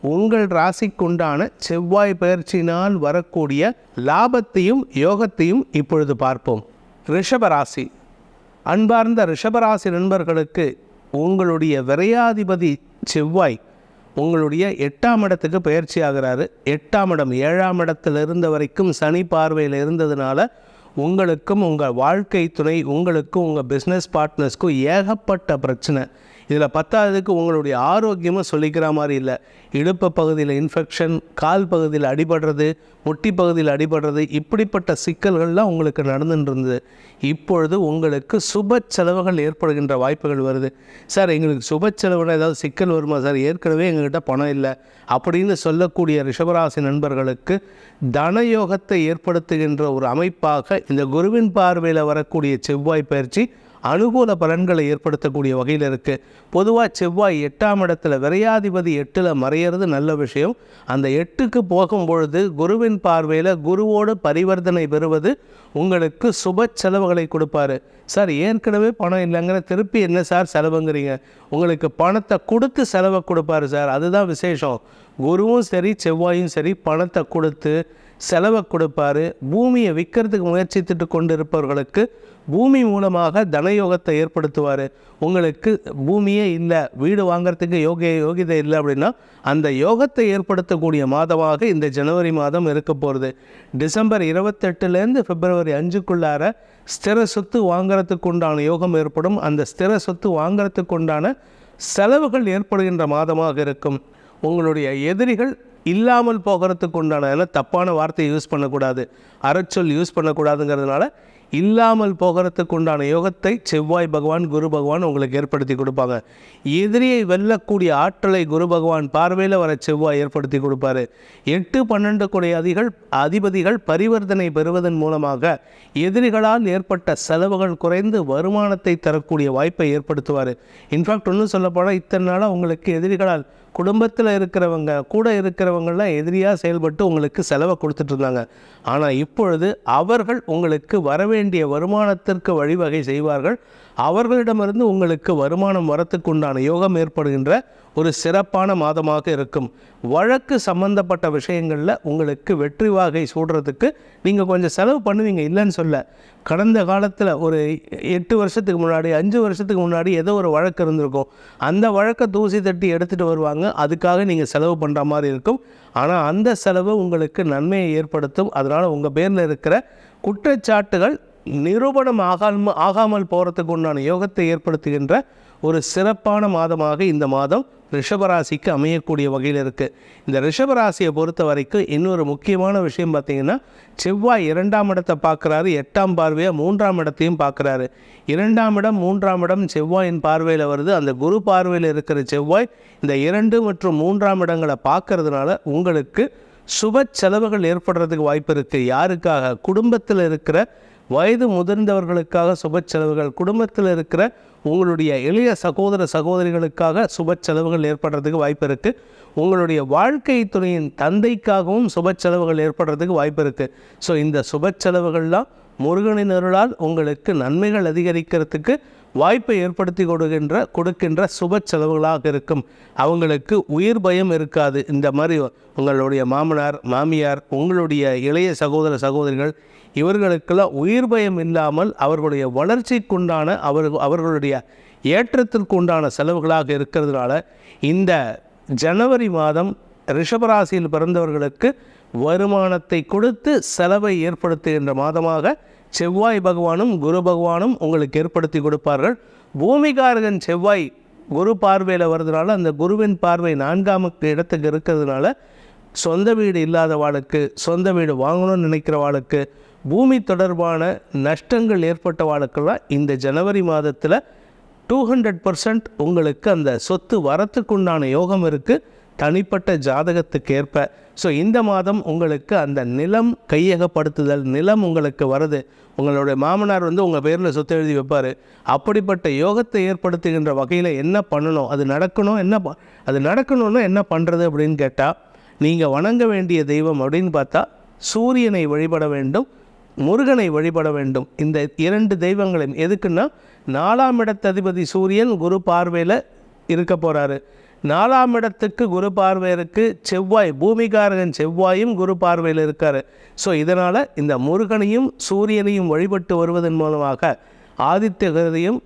உங்கள் ராசிக்குண்டான செவ்வாய் பயிற்சியினால் வரக்கூடிய லாபத்தையும் யோகத்தையும் இப்பொழுது பார்ப்போம். ரிஷபராசி. அன்பார்ந்த ரிஷபராசி நண்பர்களுக்கு உங்களுடைய விரையாதிபதி செவ்வாய் உங்களுடைய எட்டாம் இடத்துக்கு பயிற்சி ஆகிறாரு. எட்டாம் இடம் ஏழாம் இடத்தில் இருந்த வரைக்கும் சனி பார்வையில் இருந்ததுனால உங்களுக்கும் உங்கள் வாழ்க்கை துணை உங்களுக்கும் உங்கள் பிஸ்னஸ் பார்ட்னர்ஸ்க்கும் ஏகப்பட்ட பிரச்சனை. இதில் பத்தாவதுக்கு உங்களுடைய ஆரோக்கியமும் சொல்லிக்கிற மாதிரி இல்லை. இடுப்பு பகுதியில் இன்ஃபெக்ஷன் கால் பகுதியில் அடிபடுறது முட்டி பகுதியில் அடிபடுறது இப்படிப்பட்ட சிக்கல்கள்லாம் உங்களுக்கு நடந்துட்டு இருந்தது இப்பொழுது உங்களுக்கு சுப செலவுகள் ஏற்படுகின்ற வாய்ப்புகள் வருது. சார் எங்களுக்கு சுப செலவுனா ஏதாவது சிக்கல் வருமா சார்? ஏற்கனவே எங்ககிட்ட பணம் இல்லை. அப்படின்னு சொல்லக்கூடிய ரிஷபராசி நண்பர்களுக்கு தனயோகத்தை ஏற்படுத்துகின்ற ஒரு அமைப்பாக இந்த குருவின் பார்வையில் வரக்கூடிய செவ்வாய் பயிற்சி அனுகூல பலன்களை ஏற்படுத்தக்கூடிய வகையில் இருக்குது பொதுவாக செவ்வாய் எட்டாம் இடத்துல விரையாதிபதி எட்டில் மறையிறது நல்ல விஷயம். அந்த எட்டுக்கு போகும் பொழுது குருவின் பார்வையில் குருவோடு பரிவர்த்தனை பெறுவது உங்களுக்கு சுப செலவுகளை கொடுப்பாரு. சார் ஏற்கனவே பணம் இல்லைங்கிற திருப்பி என்ன சார் செலவுங்கிறீங்க? உங்களுக்கு பணத்தை கொடுத்து செலவை கொடுப்பாரு சார். அதுதான் விசேஷம். குருவும் சரி செவ்வாயும் சரி பணத்தை கொடுத்து செலவை கொடுப்பாரு. பூமியை விற்கிறதுக்கு முயற்சித்துட்டு கொண்டு இருப்பவர்களுக்கு பூமி மூலமாக தனயோகத்தை ஏற்படுத்துவார். உங்களுக்கு பூமியே இல்லை வீடு வாங்கிறதுக்கு யோக யோகிதை இல்லை அப்படின்னா அந்த யோகத்தை ஏற்படுத்தக்கூடிய மாதமாக இந்த ஜனவரி மாதம் இருக்க போகிறது டிசம்பர் இருபத்தெட்டுலேருந்து பிப்ரவரி அஞ்சுக்குள்ளார ஸ்திர சொத்து வாங்குறதுக்கு உண்டான யோகம் ஏற்படும். அந்த ஸ்திர சொத்து வாங்குறதுக்கு உண்டான செலவுகள் ஏற்படுகின்ற மாதமாக இருக்கும். உங்களுடைய எதிரிகள் இல்லாமல் போகிறதுக்கு உண்டான தப்பான வார்த்தையை யூஸ் பண்ணக்கூடாது. அறச்சொல் யூஸ் பண்ணக்கூடாதுங்கிறதுனால இல்லாமல் போகிறதுக்கு உண்டான யோகத்தை செவ்வாய் பகவான் குரு பகவான் உங்களுக்கு ஏற்படுத்தி கொடுப்பாங்க. எதிரியை வெல்லக்கூடிய ஆற்றலை குரு பகவான் பார்வையில் வர செவ்வாய் ஏற்படுத்தி கொடுப்பாரு. எட்டு பன்னெண்டு கொடை அதிகள் அதிபதிகள் பரிவர்த்தனை பெறுவதன் மூலமாக எதிரிகளால் ஏற்பட்ட செலவுகள் குறைந்து வருமானத்தை தரக்கூடிய வாய்ப்பை ஏற்படுத்துவார். இன்ஃபேக்ட் ஒன்றும் சொல்லப்போனால் இத்தனை நாளாக உங்களுக்கு எதிரிகளால் குடும்பத்தில் இருக்கிறவங்க கூட இருக்கிறவங்களாம் எதிரியாக செயல்பட்டு உங்களுக்கு செலவை கொடுத்துட்டு இருந்தாங்க. ஆனால் இப்பொழுது அவர்கள் உங்களுக்கு வரவே வேண்டிய வருமானத்திற்கு வழிவகை செய்வார்கள். அவர்களிடமிருந்து உங்களுக்கு வருமானம் வரத்துக்குண்டான யோகம் ஏற்படுகின்ற ஒரு சிறப்பான மாதமாக இருக்கும். வழக்கு சம்பந்தப்பட்ட விஷயங்களில் உங்களுக்கு வெற்றி வாகை சூடுறதுக்கு நீங்கள் கொஞ்சம் செலவு பண்ணுவீங்க இல்லைன்னு சொல்ல. கடந்த காலத்தில் ஒரு எட்டு வருஷத்துக்கு முன்னாடி அஞ்சு வருஷத்துக்கு முன்னாடி ஏதோ ஒரு வழக்கு இருந்திருக்கும். அந்த வழக்கை தூசி தட்டி எடுத்துகிட்டு வருவாங்க. அதுக்காக நீங்கள் செலவு பண்ணுற மாதிரி இருக்கும். ஆனால் அந்த செலவு உங்களுக்கு நன்மையை ஏற்படுத்தும். அதனால் உங்கள் பேரில் இருக்கிற குற்றச்சாட்டுகள் நிரூபணம் ஆகாம ஆகாமல் போகிறதுக்கு உண்டான யோகத்தை ஏற்படுத்துகின்ற ஒரு சிறப்பான மாதமாக இந்த மாதம் ரிஷபராசிக்கு அமையக்கூடிய வகையில் இருக்குது இந்த ரிஷபராசியை பொறுத்த வரைக்கும் இன்னொரு முக்கியமான விஷயம் பார்த்திங்கன்னா செவ்வாய் இரண்டாம் இடத்தை பார்க்குறாரு எட்டாம் பார்வையாக மூன்றாம் இடத்தையும் பார்க்குறாரு. இரண்டாம் இடம் மூன்றாம் இடம் செவ்வாயின் பார்வையில் வருது. அந்த குரு பார்வையில் இருக்கிற செவ்வாய் இந்த இரண்டு மற்றும் மூன்றாம் இடங்களை பார்க்கறதுனால உங்களுக்கு சுப செலவுகள் ஏற்படுறதுக்கு வாய்ப்பு இருக்குது யாருக்காக? குடும்பத்தில் இருக்கிற வயது முதிர்ந்தவர்களுக்காக சுப செலவுகள் குடும்பத்தில் இருக்கிற உங்களுடைய எளிய சகோதர சகோதரிகளுக்காக சுப செலவுகள் ஏற்படுறதுக்கு வாய்ப்பு இருக்குது உங்களுடைய வாழ்க்கை துறையின் தந்தைக்காகவும் சுப செலவுகள் ஏற்படுறதுக்கு வாய்ப்பு இருக்குது ஸோ இந்த சுப செலவுகள்லாம் முருகனின் அருளால் உங்களுக்கு நன்மைகள் அதிகரிக்கிறதுக்கு வாய்ப்பை ஏற்படுத்தி கொடுக்கின்ற கொடுக்கின்ற சுப செலவுகளாக இருக்கும். அவங்களுக்கு உயிர் பயம் இருக்காது. இந்த மாதிரி உங்களுடைய மாமனார் மாமியார் உங்களுடைய இளைய சகோதர சகோதரிகள் இவர்களுக்கெல்லாம் உயிர் பயம் இல்லாமல் அவர்களுடைய வளர்ச்சிக்குண்டான அவர் அவர்களுடைய ஏற்றத்திற்கு உண்டான செலவுகளாக இருக்கிறதுனால இந்த ஜனவரி மாதம் ரிஷபராசியில் பிறந்தவர்களுக்கு வருமானத்தை கொடுத்து செலவை ஏற்படுத்துகின்ற மாதமாக செவ்வாய் பகவானும் குரு பகவானும் உங்களுக்கு ஏற்படுத்தி கொடுப்பார்கள். பூமிகாரகன் செவ்வாய் குரு பார்வையில் வர்றதுனால அந்த குருவின் பார்வை நான்காம் இடத்துக்கு இருக்கிறதுனால சொந்த வீடு இல்லாத வாளுக்கு சொந்த வீடு வாங்கணும்னு நினைக்கிற வாளுக்கு பூமி தொடர்பான நஷ்டங்கள் ஏற்பட்ட வாளுக்கெல்லாம் இந்த ஜனவரி மாதத்தில் டூ ஹண்ட்ரட் பர்சன்ட் உங்களுக்கு அந்த சொத்து வரத்துக்குண்டான யோகம் இருக்குது தனிப்பட்ட ஜாதகத்துக்கேற்ப. ஸோ இந்த மாதம் உங்களுக்கு அந்த நிலம் கையகப்படுத்துதல் நிலம் உங்களுக்கு வருது உங்களுடைய மாமனார் வந்து உங்கள் பேரில் சொத்து எழுதி வைப்பார். அப்படிப்பட்ட யோகத்தை ஏற்படுத்துகின்ற வகையில் என்ன பண்ணணும்? அது நடக்கணும்? என்ன ப- அது நடக்கணும்னா என்ன பண்ணுறது அப்படின்னு கேட்டால் நீங்கள் வணங்க வேண்டிய தெய்வம் அப்படின்னு பார்த்தா சூரியனை வழிபட வேண்டும் முருகனை வழிபட வேண்டும். இந்த இரண்டு தெய்வங்களையும் எதுக்குன்னா நாலாம் இடத்ததிபதி சூரியன் குரு பார்வையில் இருக்க போகிறாரு நாலாம் இடத்துக்கு குரு பார்வை செவ்வாய் பூமிகாரகன் செவ்வாயும் குரு பார்வையில் இருக்கார். ஸோ இதனால் இந்த முருகனையும் சூரியனையும் வழிபட்டு வருவதன் மூலமாக ஆதித்ய கிருதியும்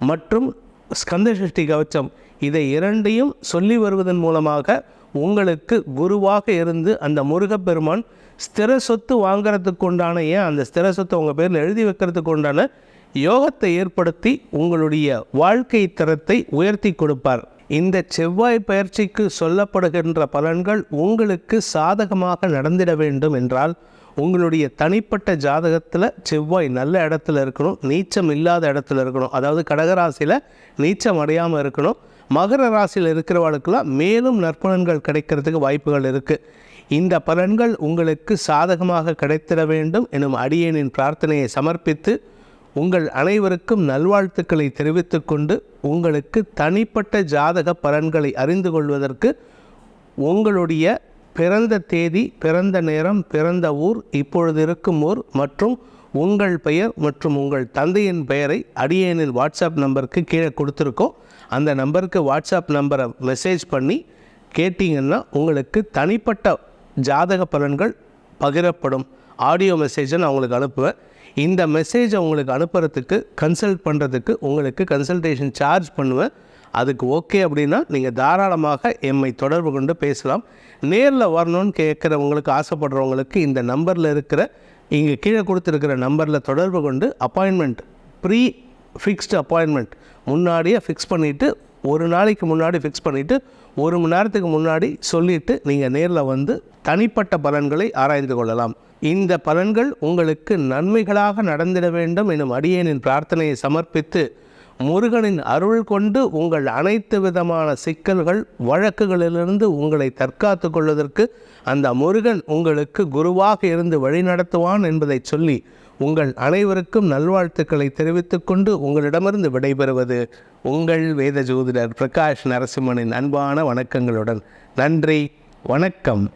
மற்றும் ஸ்கந்த சஷ்டி கவச்சம் இதை இரண்டையும் சொல்லி வருவதன் மூலமாக உங்களுக்கு குருவாக இருந்து அந்த முருகப்பெருமான் ஸ்திர சொத்து வாங்கிறதுக்கு உண்டான ஏன் அந்த ஸ்திர சொத்தை உங்கள் பேரில் எழுதி வைக்கிறதுக்கு உண்டான யோகத்தை ஏற்படுத்தி உங்களுடைய வாழ்க்கை தரத்தை உயர்த்தி கொடுப்பார். இந்த செவ்வாய் பயிற்சிக்கு சொல்லப்படுகின்ற பலன்கள் உங்களுக்கு சாதகமாக நடந்திட வேண்டும் என்றால் உங்களுடைய தனிப்பட்ட ஜாதகத்தில் செவ்வாய் நல்ல இடத்துல இருக்கணும் நீச்சம் இல்லாத இடத்துல இருக்கணும். அதாவது கடகராசியில் நீச்சம் அடையாமல் இருக்கணும். மகர ராசியில் இருக்கிறவர்களுக்கெல்லாம் மேலும் நற்பலன்கள் கிடைக்கிறதுக்கு வாய்ப்புகள் இருக்குது இந்த பலன்கள் உங்களுக்கு சாதகமாக கிடைத்திட வேண்டும் எனும் அடியேனின் பிரார்த்தனையை சமர்ப்பித்து உங்கள் அனைவருக்கும் நல்வாழ்த்துக்களை தெரிவித்துக்கொண்டு உங்களுக்கு தனிப்பட்ட ஜாதக பலன்களை அறிந்து கொள்வதற்கு உங்களுடைய பிறந்த தேதி பிறந்த நேரம் பிறந்த ஊர் இப்பொழுது இருக்கும் ஊர் மற்றும் உங்கள் பெயர் மற்றும் உங்கள் தந்தையின் பெயரை அடியேனில் வாட்ஸ்அப் நம்பருக்கு கீழே கொடுத்துருக்கோம். அந்த நம்பருக்கு வாட்ஸ்அப் நம்பரை மெசேஜ் பண்ணி கேட்டிங்கன்னா உங்களுக்கு தனிப்பட்ட ஜாதக பலன்கள் பகிரப்படும் ஆடியோ மெசேஜை நான் உங்களுக்கு அனுப்புவேன். இந்த மெசேஜை உங்களுக்கு அனுப்புறதுக்கு கன்சல்ட் பண்ணுறதுக்கு உங்களுக்கு கன்சல்டேஷன் சார்ஜ் பண்ணுவேன். அதுக்கு ஓகே அப்படின்னா நீங்கள் தாராளமாக எம்மை தொடர்பு கொண்டு பேசலாம். நேரில் வரணும்னு கேட்குறவங்களுக்கு ஆசைப்படுறவங்களுக்கு இந்த நம்பரில் இருக்கிற இங்கே கீழே கொடுத்துருக்கிற நம்பரில் தொடர்பு கொண்டு அப்பாயின்மெண்ட் ப்ரீ ஃபிக்ஸ்டு அப்பாயின்மெண்ட் முன்னாடியே ஃபிக்ஸ் பண்ணிவிட்டு ஒரு நாளைக்கு முன்னாடி ஃபிக்ஸ் பண்ணிவிட்டு ஒரு மணி நேரத்துக்கு முன்னாடி சொல்லிவிட்டு நீங்கள் நேரில் வந்து தனிப்பட்ட பலன்களை ஆராய்ந்து கொள்ளலாம். இந்த பலன்கள் உங்களுக்கு நன்மைகளாக நடந்திட வேண்டும் எனும் அடியேனின் பிரார்த்தனையை சமர்ப்பித்து முருகனின் அருள் கொண்டு உங்கள் அனைத்து விதமான சிக்கல்கள் வழக்குகளிலிருந்து உங்களை தற்காத்து கொள்வதற்கு அந்த முருகன் உங்களுக்கு குருவாக இருந்து வழிநடத்துவான் என்பதை சொல்லி உங்கள் அனைவருக்கும் நல்வாழ்த்துக்களை தெரிவித்துக்கொண்டு உங்களிடமிருந்து விடைபெறுவது உங்கள் வேத ஜோதிடர் பிரகாஷ் நரசிம்மனின் அன்பான வணக்கங்களுடன். நன்றி வணக்கம்.